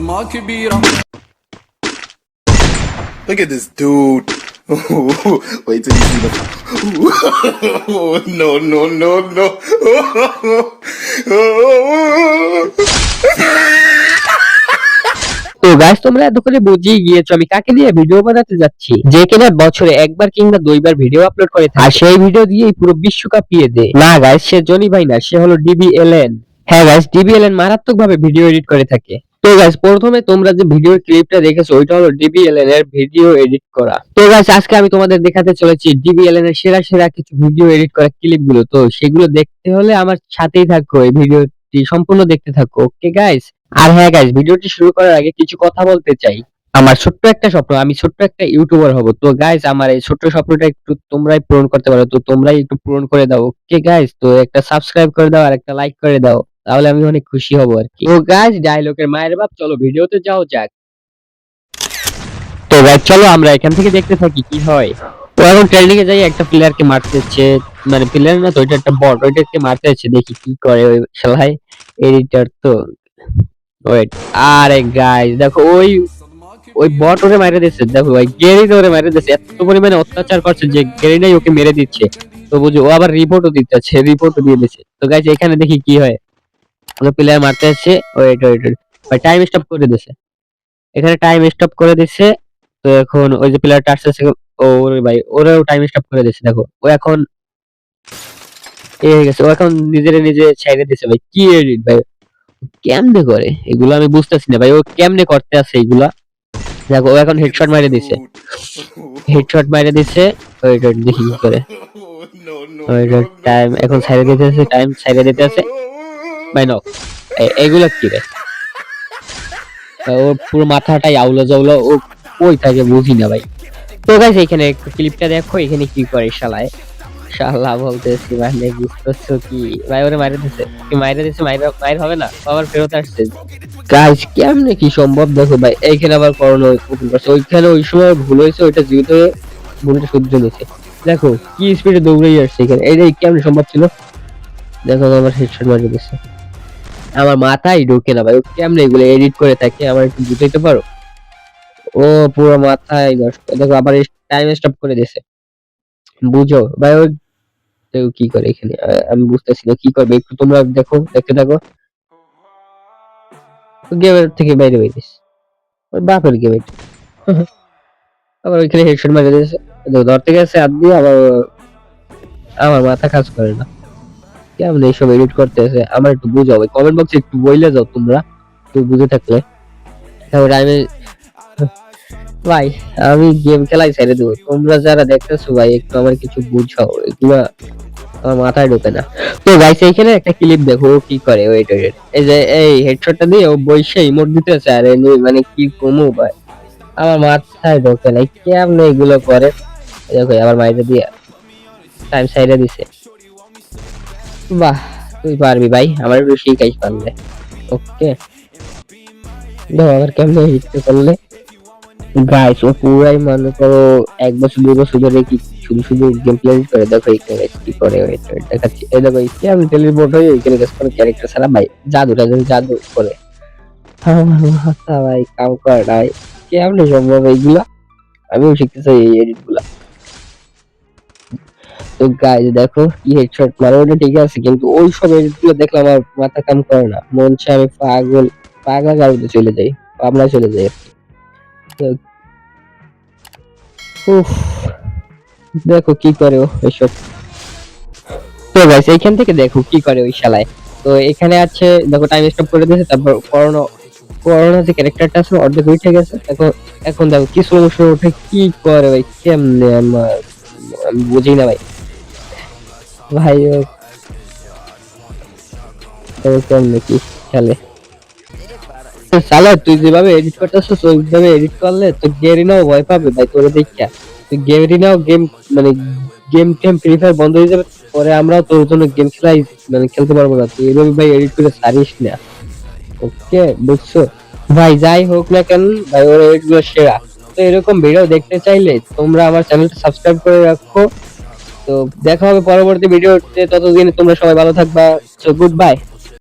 صدمة كبيرة Look at this dude. Wait till you see the. no, no, no, no. তো guys তোমরা এতক্ষণে বুঝিয়ে গিয়েছো আমি কাকে নিয়ে ভিডিও বানাতে যাচ্ছি যে কিনা বছরে একবার কিংবা দুইবার ভিডিও আপলোড করে থাকে আর সেই ভিডিও দিয়েই পুরো বিশ্বকাপ পিয়ে দেয় না গাইস সে জনি ভাই না সে হলো ডিবিএলএন হ্যাঁ গাইস ডিবিএলএন মারাত্মক ভাবে ভিডিও এডিট করে থাকে তো গাইস প্রথমে তোমরা যে ভিডিও ক্লিপটা দেখেছ, ওইটা হলো ডিবিএলএন এর ভিডিও এডিট করা। তো গাইস আজকে আমি তোমাদের দেখাতে চলেছি ডিবিএলএন এর সেরা সেরা কিছু ভিডিও এডিট করা ক্লিপগুলো তো সেগুলো দেখতে হলে আমার সাথেই থাকো, এই ভিডিওটি সম্পূর্ণ দেখতে থাকো ওকে গাইস আর হ্যাঁ গাইস ভিডিওটি শুরু করার আগে কিছু কথা বলতে চাই। আমার ছোট্ট একটা স্বপ্ন, আমি ছোট্ট একটা ইউটিউবার হব। তো গাইস আমার এই ছোট্ট স্বপ্নটা একটু তোমরাই পূরণ করতে পারো। তো তোমরাই একটু পূরণ করে দাও ওকে গাইস তো একটা সাবস্ক্রাইব করে দাও আর একটা লাইক করে দাও। তাহলে আমি অনেক খুশি হব আর কি। তো গাইস ডায়লগের মায়ের বাপ, চলো ভিডিওতে যাও যাক। তো গাইস চলো আমরা এখান থেকে দেখতে থাকি কি হয়। ও এখন ট্রেনিং এ যাই, একটা প্লেয়ারকে মারতে হচ্ছে মানে প্লেয়ার না তো এটা একটা বট ওইটা ওইটাকে মারতে হচ্ছে দেখি কি করে ওই শালাই এডিটর তো। ওয়েট আরে গাইস দেখো ওই ওই বট ওরে মেরে দিচ্ছে দেখো ভাই গেরি ওরে মেরে দিচ্ছে এত পরিমাণে অত্যাচার করছে যে গেরিনাই ওকে মেরে দিচ্ছে। তো বুঝো, ও আবার রিপোর্টও দিচ্ছে রিপোর্টও দিয়ে দিচ্ছে তো গাইস এখানে দেখি কি হয়। ওকে প্লেয়ার মারতে আসছে ওয়েট ওয়েট ভাই টাইম স্টপ করে দিছে। এখানে টাইম স্টপ করে দিছে। তো এখন ওই যে প্লেয়ারটা আসছে ও ওরে ভাই ওরেও টাইম স্টপ করে দিছে দেখো। ও এখন এ হয়ে গেছে। ও এখন নিজেরে নিজে ছাইড়ে দিছে ভাই। কি এডিট ভাই? কেমনে করে? এগুলো আমি বুঝতেছি না ভাই। ও কেমনে করতে আছে এগুলা? দেখো ও এখন হেডশট মারে দিছে। হেডশট মারে দিছে। ওয়েট ওয়েট দেখি কি করে। ওয়েট ওয়েট টাইম এখন ছাইড়ে দিতেছে টাইম ছাইড়ে দিতে আছে ভাই এগুলো কি রে? ওর পুরো মাথাটাই আউলো জাউলো, ও কই থাকে বুঝি না ভাই। তো গাইস এখানে ক্লিপটা দেখো, এখানে কি করে শালায়। শালা বলতেছি মানে বুঝতেছো কি? ভাই, ওরে মাইরে দিছে। কি মাইরে দিছে, মাইরে, মাইর হবে না? আবার ফেরত আসছে। গাইস কেমনে কি সম্ভব দেখো ভাই এইখানে আবার করোনা ওপেন করছে। ওইখানে ওই সময় ভুল হয়েছে, ওইটা যেহেতু ভুলটা শুদ্ধ নিয়েছে। দেখো, কি স্পিডে দৌড়েই আসছে এখানে। এইটাই কেমনে সম্ভব ছিল? দেখো, আমার হেডশট মারিয়ে দিচ্ছে আমার মাথায় ঢোকে না ভাই। কেমনে এগুলো এডিট করে থাকে? আমার একটু বুঝাইতে পারো? ও পুরো মাথায় নষ্ট। দেখো, আবার টাইম স্টপ করে দিয়েছে। বুঝো? ভাই, ওই কি করে এখানে? আমি বুঝতেছি না কি করবে? একটু তোমরা দেখো, দেখতে থাকো। গেমের থেকে বাইরে বেরিয়েছে ওর বাপের গেম এটা আবার ওইখানে হেডশট মারে দিয়েছে। দেখো, ধরতে গেছে হাত আবার আমার মাথা কাজ করে না। কেমন এইসব এডিট করতে আছে আমার একটু বুঝাও ভাই কমেন্ট বক্সে একটু বইলে যাও তোমরা, একটু বুঝে থাকলে। তারপরে আমি, ভাই, আমি গেম খেলাই ছেড়ে দেবো। তোমরা যারা দেখতেছো ভাই, একটু আমার কিছু বুঝাও, এগুলো আমার মাথায় ঢোকে না। তো গাইস এইখানে একটা ক্লিপ দেখো, ও কি করে ওয়েট এই যে, এই হেডশটটা দিয়ে ও বইসে ইমোট দিতেছে, আর এমনি মানে কি কমু ভাই। আমার মাথায় ঢোকে না কেমনে এগুলো করে। এই দেখো আবার মাইরে দিয়ে টাইম সাইডে দিছে। বাহ তুই পারবি ভাই আমার একটু শিখাইস পারলে। ওকে। দেখো আবার কেমনে হিটতে করলে গাইস ও পুরাই মনে করো এক বছর দুই বছর ধরে কি শুধু শুধু গেম প্লে করে দেখো এখানে guys কি করে wait, দেখাচ্ছি। এই দেখো কি আমি টেলিপোর্ট হয়ে এখানে গেছে কোনো ক্যারেক্টার ছাড়া ভাই জাদুটা যদি জাদু করে। আমার মাথা ভাই কাম করে না ভাই। কেমনে সম্ভব এইগুলা? আমিও শিখতে চাই এই এডিটগুলা। তো গাইস দেখো কি হেডশট মারে ওটা ঠিক আছে, কিন্তু ওই সব এডিটগুলো দেখলে আমার মাথা কাম করে না। মন চায় আমি পাগল, পাগলা গাড়িতে চলে যাই, পাবনা চলে যাই উফ, দেখো কি করে ও এসব। তো গাইস এইখান থেকে দেখো কি করে ওই শালায়। তো এখানে আছে, দেখো টাইম স্টপ করে দিয়েছে, তারপর করোনা করোনা যে ক্যারেক্টারটা আছে, অর্ধেক উঠে গেছে। দেখো, এখন দেখো কি সমস্যা ওঠে কি করে ভাই কেমনে আমার আমি বুঝি না ভাই ভাই খেলে। সালা তুই যেভাবে এডিট করতেছিস, ওইভাবে এডিট করলে তো ভয় পাবে ভাই, তোরে তুই গেম মানে গেম টেম ফ্রি ফায়ার বন্ধ হয়ে যাবে, পরে আমরাও তোর জন্য গেম খেলাই মানে খেলতে পারব না। তুই এভাবে ভাই এডিট করে সারিস না। ওকে, বুঝছ? ভাই, যাই হোক না কেন, ভাই, ওর এডিটগুলো সেরা। তো এরকম ভিডিও দেখতে চাইলে তোমরা আমার চ্যানেলটা সাবস্ক্রাইব করে রাখো। তো দেখা হবে পরবর্তী ভিডিওতে। ততদিন তোমরা সবাই ভালো থাকবা সো গুড বাই